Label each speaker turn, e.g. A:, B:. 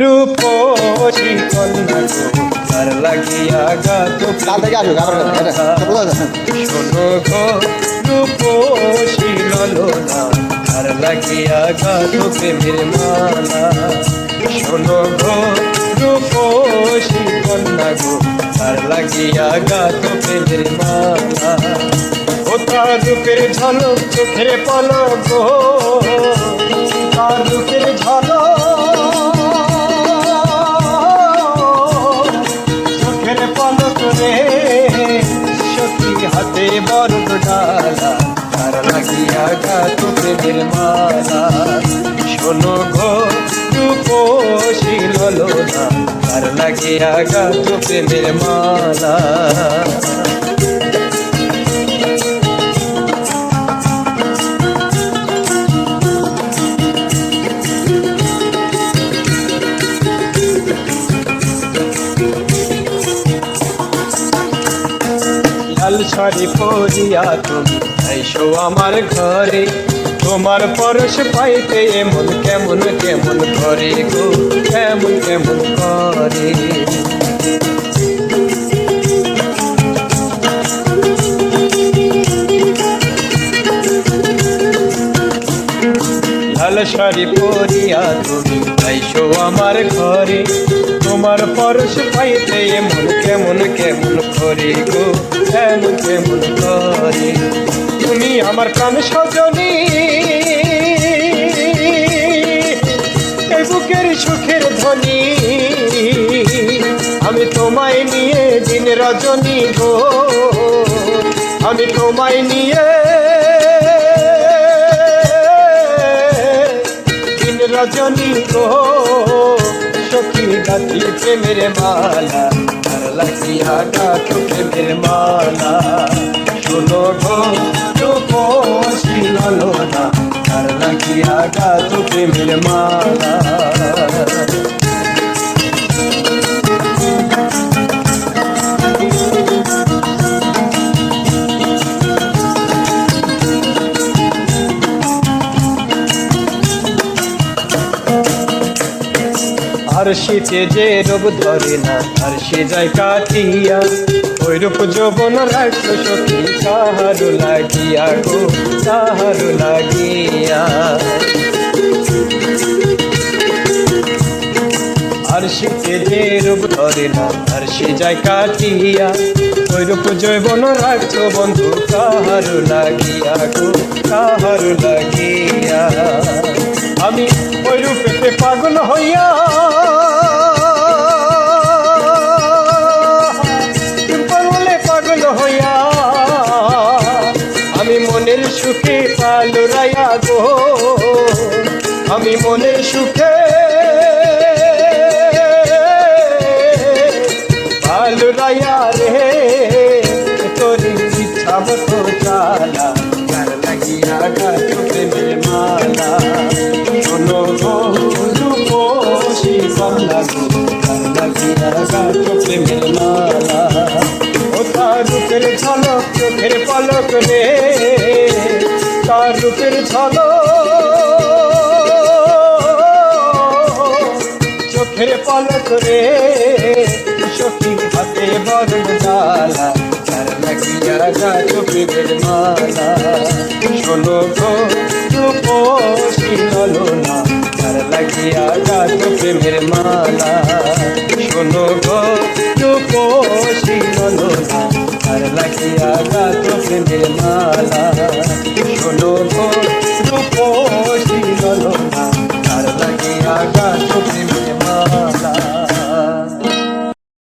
A: রূপসী কন্যা গো তার লাগিয়া গাত
B: কাল থেকে আসবে আবার এটা কোথায় যাচ্ছেন?
A: শোনো গো রূপসী ললনা তার লাগিয়া গাত প্রেমের মালা শোনো গো রূপসী কন্যা গো তার লাগিয়া গাত প্রেমের মালা ও তার রূপের ঝলক চোখের পলক গো তার রূপের ঝলক গাত প্রেমের মালা। শোনো গো, রূপসী ললনা তার লাগিয়া গাত প্রেমের মালা? শাড়ি পরিয়া তুমি আইসো আমার ঘরে। তোমার পরশ পাইতে এমন কেমন কেমন করে গো, কেমন কেমন করে লাল শাড়ি পরিয়া তুমি আইসো আমার ঘরে। তোমার পরশ পাইতে এমন, কেমন কেমন করে গো, কেমন কেমন করে তুমি আমার প্রাণ সজনী। এই বুকের সুখের ধ্বনি আমি তোমায় নিয়ে দিন রজনী গো। আমি তোমায় নিয়ে দিন রজনী গো। সখী গাছি প্রেমের মালা লাগিয়া গাছ প্রেমের মালা। শোনো গো রূপসী ললনা আর লাগিয়া গাছ প্রেমের মালা। আর শীতে যে রোগ ধরে না আর সে যায় কাটিয়া। ওই রূপ যৌবন রাখছো সখী লাগিয়া গো কাহারু লাগিয়া। আর শীতে যে রূপ ধরে না আর সে যায় কাটিয়া। ওই রূপ যৌবন রাখছো বন্ধু কাহারু লাগিয়া গো কাহারু লাগিয়া। আমি পালো রে, তোর ইচ্ছা মতো চালা তার লাগিয়া গাছ প্রেমের মালা শোনো গো রূপসী কমলা গো তার লাগিয়া গাছ প্রেমের মালা ও তার রূপের ঝলক, চোখের পলক রে, তার রূপের ঝলক চোখের পলক রে সখী হাতে বরণ ডালা তার লাগিয়া গাছ প্রেমের মালা। শোনো গো রূপসী ললনা তার লাগিয়া গাছ প্রেমের মালা। শোনো গো রূপসী ললনা তার লাগিয়া গাছ প্রেমের মালা। শোনো গো রূপসী ললনা তার লাগিয়া গাছ প্রেমের